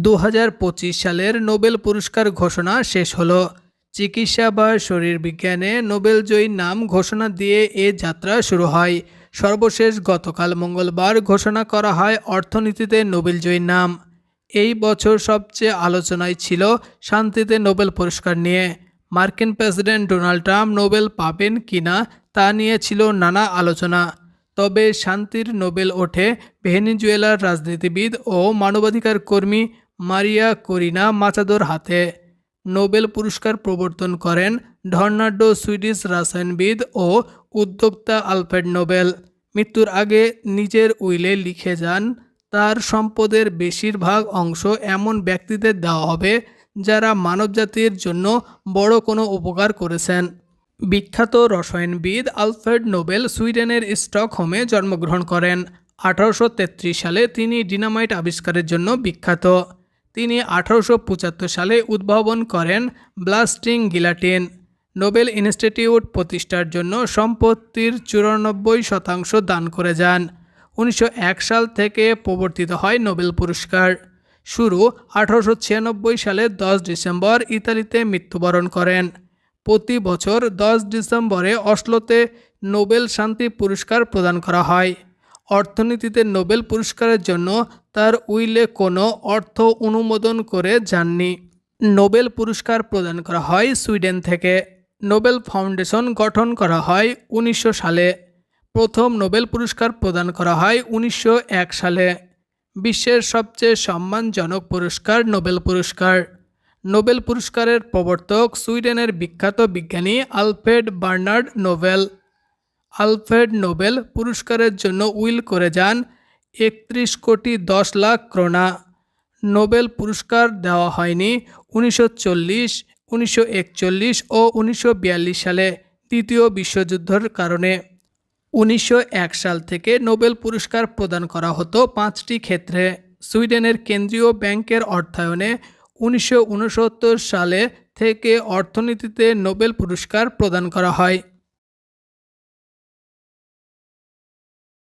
দু হাজার পঁচিশ সালের নোবেল পুরস্কার ঘোষণা শেষ হলো। চিকিৎসা বা শরীরবিজ্ঞানে নোবেলজয়ীর নাম ঘোষণা দিয়ে এ যাত্রা শুরু হয়। সর্বশেষ গতকাল মঙ্গলবার ঘোষণা করা হয় অর্থনীতিতে নোবেলজয়ীর নাম। এই বছর সবচেয়ে আলোচনায় ছিল শান্তিতে নোবেল পুরস্কার নিয়ে। মার্কিন প্রেসিডেন্ট ডোনাল্ড ট্রাম্প নোবেল পাবেন কিনা তা নিয়ে ছিল নানা আলোচনা। তবে শান্তির নোবেল ওঠে ভেনিজুয়েলার রাজনীতিবিদ ও মানবাধিকার কর্মী মারিয়া করিনা মাচাদোর হাতে নোবেল পুরস্কার প্রবর্তন করেন ধর্নাডো সুইডিশ রসায়নবিদ ও উদ্যোক্তা আলফ্রেড নোবেল। মৃত্যুর আগে নিজের উইলে লিখে যান, তার সম্পদের বেশিরভাগ অংশ এমন ব্যক্তিদের দেওয়া হবে যারা মানবজাতির জন্য বড় কোনো উপকার করেছেন। বিখ্যাত রসায়নবিদ আলফ্রেড নোবেল সুইডেনের স্টকহোমে জন্মগ্রহণ করেন। আঠারোশো তেত্রিশ সালে তিনি ডিনামাইট আবিষ্কারের জন্য বিখ্যাত। তিনি আঠারোশো পঁচাত্তর সালে উদ্ভাবন করেন ব্লাস্টিং গিলাটিন। নোবেল ইনস্টিটিউট প্রতিষ্ঠার জন্য সম্পত্তির চুরানব্বই শতাংশ দান করে যান। উনিশশো এক সাল থেকে প্রবর্তিত হয় নোবেল পুরস্কার। শুরু আঠারোশো ছিয়ানব্বই সালে দশ ডিসেম্বর ইতালিতে মৃত্যুবরণ করেন। প্রতি বছর দশ ডিসেম্বরে অসলোতে নোবেল শান্তি পুরস্কার প্রদান করা হয়। অর্থনীতিতে নোবেল পুরস্কারের জন্য তার উইলে কোনো অর্থ অনুমোদন করে যাননি। নোবেল পুরস্কার প্রদান করা হয় সুইডেন থেকে। নোবেল ফাউন্ডেশন গঠন করা হয় উনিশশো সালে। প্রথম নোবেল পুরস্কার প্রদান করা হয় উনিশশো এক সালে। বিশ্বের সবচেয়ে সম্মানজনক পুরস্কার নোবেল পুরস্কার। নোবেল পুরস্কারের প্রবর্তক সুইডেনের বিখ্যাত বিজ্ঞানী Alfred Bernhard Nobel. Alfred Nobel পুরস্কারের জন্য উইল করে যান একত্রিশ কোটি দশ লাখ ক্রোনা। নোবেল পুরস্কার দেওয়া হয়নি উনিশশো চল্লিশ, উনিশশো একচল্লিশ ও উনিশশো বিয়াল্লিশ সালে দ্বিতীয় বিশ্বযুদ্ধের কারণে। উনিশশো এক সাল থেকে নোবেল পুরস্কার প্রদান করা হতো পাঁচটি ক্ষেত্রে। সুইডেনের কেন্দ্রীয় ব্যাংকের অর্থায়নে উনিশশো উনসত্তর সালে থেকে অর্থনীতিতে নোবেল পুরস্কার প্রদান করা হয়।